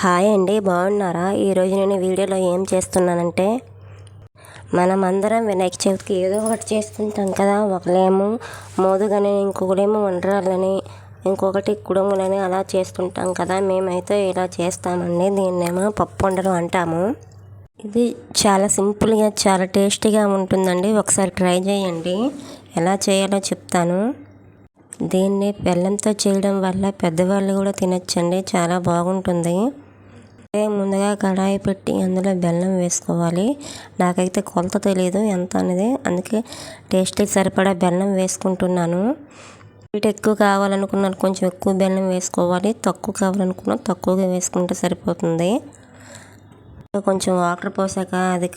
Hi అండి బాగున్నారా? ఈరోజు నేను వీడియోలో ఏం చేస్తున్నానంటే మనమందరం వినాయక చవితికి ఏదో ఒకటి చేసుకుంటాం కదా ఒకలేమో మోదుగని ఇంకొకటేమో వండరాలని ఇంకొకటి కుడుములని అలా చేసుకుంటాం కదా మేమైతే ఇలా చేస్తామండి దీన్నేమో పప్పు వండలు అంటాము. ఇది చాలా సింపుల్గా చాలా టేస్టీగా ఉంటుందండి ఒకసారి ట్రై చేయండి ఎలా చేయాలో చెప్తాను. దీన్ని బెల్లంతో చేయడం వల్ల పెద్దవాళ్ళు కూడా తినచ్చండి చాలా బాగుంటుంది. ముందుగా కడాయి పెట్టి అందులో బెల్లం వేసుకోవాలి. నాకైతే కొలత తెలియదు ఎంత అనేది. అందుకే టేస్ట్కి సరిపడా బెల్లం వేసుకుంటున్నాను. స్వీట్ ఎక్కువ కావాలనుకున్నాను కొంచెం ఎక్కువ బెల్లం వేసుకోవాలి. తక్కువ కావాలనుకున్నా తక్కువగా వేసుకుంటే సరిపోతుంది. కొంచెం వాటర్ పోసాక అది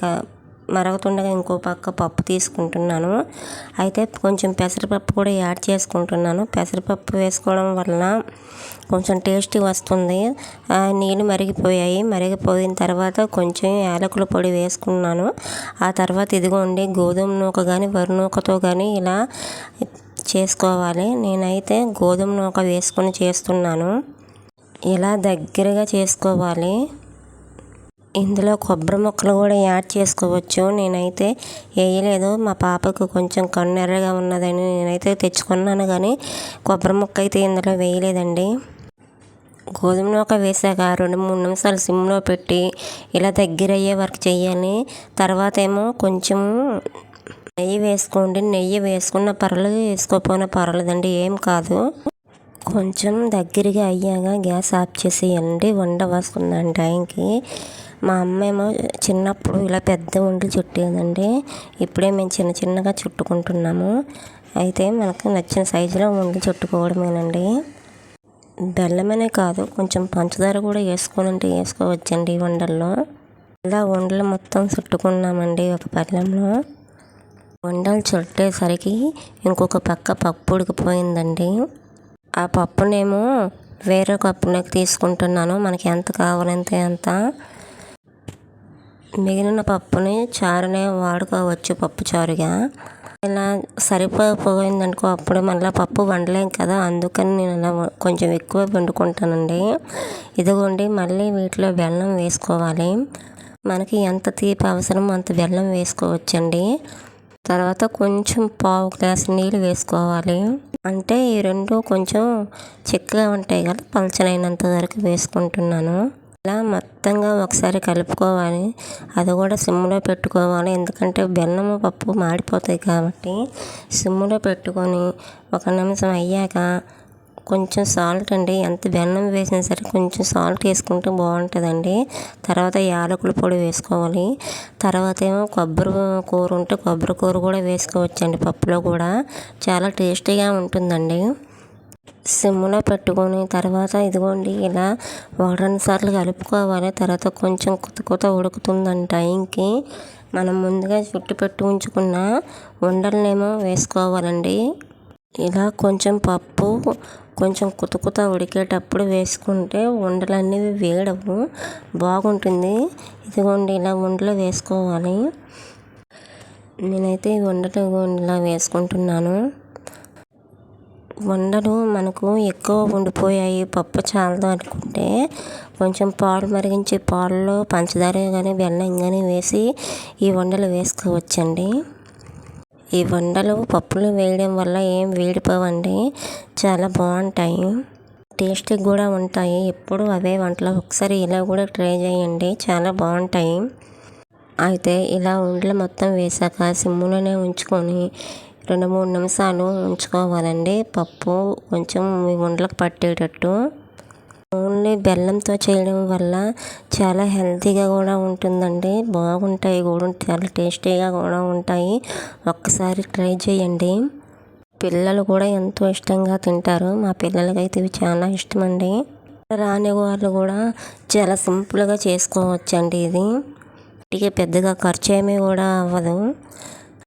మరుగుతుండగా ఇంకో పక్క పప్పు తీసుకుంటున్నాను. అయితే కొంచెం పెసరపప్పు కూడా యాడ్ చేసుకుంటున్నాను. పెసరపప్పు వేసుకోవడం వలన కొంచెం టేస్టీ వస్తుంది. నీళ్ళు మరిగిపోయాయి. మరిగిపోయిన తర్వాత కొంచెం యాలకుల పొడి వేసుకున్నాను. ఆ తర్వాత ఇదిగోండి గోధుమ నూక కానీ వరి నూకతో కానీ ఇలా చేసుకోవాలి. నేనైతే గోధుమ నూక వేసుకొని చేస్తున్నాను. ఇలా దగ్గరగా చేసుకోవాలి. ఇందులో కొబ్బరి ముక్కలు కూడా యాడ్ చేసుకోవచ్చు. నేనైతే వేయలేదు. మా పాపకు కొంచెం కన్నెర్రగా ఉన్నదని నేనైతే తెచ్చుకున్నాను కానీ కొబ్బరి ముక్క అయితే ఇందులో వేయలేదండి. గోధుమ నూక వేసాక రెండు మూడు నిమిషాలు సిమ్లో పెట్టి ఇలా దగ్గర అయ్యే వరకు చేయాలి. తర్వాత ఏమో కొంచెం నెయ్యి వేసుకోండి. నెయ్యి వేసుకున్న పర్లేదు వేసుకోకపోయినా పర్లేదండి. ఏం కాదు. కొంచెం దగ్గరగా అయ్యాక గ్యాస్ ఆఫ్ చేసేయండి. వండ వస్తుందండి టైంకి మా అమ్మ ఏమో చిన్నప్పుడు ఇలా పెద్ద వంటలు చుట్టేదండి. ఇప్పుడే మేము చిన్న చిన్నగా చుట్టుకుంటున్నాము. అయితే మనకు నచ్చిన సైజులో వండి చుట్టుకోవడమేనండి. బెల్లమనే కాదు కొంచెం పంచదార కూడా వేసుకొని ఉంటే వేసుకోవచ్చండి ఈ వండల్లో. ఇలా వండలు మొత్తం చుట్టుకున్నామండి ఒక పళ్ళెంలో వండలు చుట్టేసరికి ఇంకొక పక్క పప్పు ఉడికిపోయిందండి. ఆ పప్పునేమో వేరే కప్పులోకి తీసుకుంటున్నాను. మనకి ఎంత కావాలంటే అంత. మిగిలిన పప్పుని చారునే వాడుకోవచ్చు పప్పు చారుగా. ఇలా సరిపోయిందనుకో అప్పుడు మళ్ళీ పప్పు వండలేం కదా అందుకని నేను ఇలా కొంచెం ఎక్కువ వండుకుంటానండి. ఇదిగోండి మళ్ళీ వీటిలో బెల్లం వేసుకోవాలి. మనకి ఎంత తీపి అవసరమో అంత బెల్లం వేసుకోవచ్చండి. తర్వాత కొంచెం పావు గ్లాస్ నీళ్ళు వేసుకోవాలి. అంటే ఈ రెండు కొంచెం చిక్కగా ఉంటాయి కదా పలచనైనంత వరకు వేసుకుంటున్నాను. ఇలా మొత్తంగా ఒకసారి కలుపుకోవాలి. అది కూడా సిమ్లో పెట్టుకోవాలి. ఎందుకంటే బెల్లం పప్పు మాడిపోతాయి కాబట్టి సిమ్లో పెట్టుకొని ఒక నిమిషం అయ్యాక కొంచెం సాల్ట్ అండి. ఎంత బెల్లం వేసినా సరే కొంచెం సాల్ట్ వేసుకుంటే బాగుంటుందండి. తర్వాత యాలకుల పొడి వేసుకోవాలి. తర్వాత ఏమో కొబ్బరి కూర ఉంటే కొబ్బరి కూర కూడా వేసుకోవచ్చండి పప్పులో కూడా. చాలా టేస్టీగా ఉంటుందండి. సిమ్లో పెట్టుకొని తర్వాత ఇదిగోండి ఇలా ఒక రెండు సార్లు కలుపుకోవాలి. తర్వాత కొంచెం కొత్త కొత్త ఉడుకుతుందని టైంకి మనం ముందుగా చుట్టు పెట్టి ఉంచుకున్న ఉండలనేమో వేసుకోవాలండి. ఇలా కొంచెం పప్పు కొంచెం కుత ఉడికేటప్పుడు వేసుకుంటే ఉండలన్నీ వేడవు బాగుంటుంది. ఇదిగోండి ఇలా ఉండలు వేసుకోవాలి. నేనైతే ఈ ఉండలు ఇలా వేసుకుంటున్నాను. వండలు మనకు ఎక్కువ ఉండిపోయాయి పప్పు చాలదు అనుకుంటే కొంచెం పాలు మరిగించి పాలలో పంచదార కానీ బెల్లం కానీ వేసి ఈ వండలు వేసుకోవచ్చండి. ఈ వండలు పప్పులు వేయడం వల్ల ఏం వేడిపోవండి? చాలా బాగుంటాయి. టేస్టీ కూడా ఉంటాయి. ఎప్పుడు అవే వంటలు. ఒకసారి ఇలా కూడా ట్రై చేయండి. చాలా బాగుంటాయి. అయితే ఇలా ఉండలు మొత్తం వేసాక సిమ్లోనే ఉంచుకొని రెండు మూడు నిమిషాలు ఉంచుకోవాలండి. పప్పు కొంచెం ఉండలకు పట్టేటట్టు. ఓన్లీ బెల్లంతో చేయడం వల్ల చాలా హెల్తీగా కూడా ఉంటుందండి. బాగుంటాయి కూడా చాలా టేస్టీగా కూడా ఉంటాయి. ఒక్కసారి ట్రై చేయండి. పిల్లలు కూడా ఎంతో ఇష్టంగా తింటారు. మా పిల్లలకైతే ఇవి చాలా ఇష్టం అండి రాని వాళ్ళు కూడా చాలా సింపుల్గా చేసుకోవచ్చండి ఇది. ఇక పెద్దగా ఖర్చు ఏమీ కూడా అవ్వదు.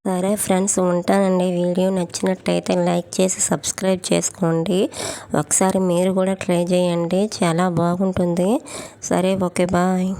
సరే ఫ్రెండ్స్ ఉంటానండి. వీడియో నచ్చినట్టయితే లైక్ చేసి సబ్స్క్రైబ్ చేసుకోండి. ఒకసారి మీరు కూడా ట్రై చేయండి. చాలా బాగుంటుంది. సరే ఓకే బాయ్.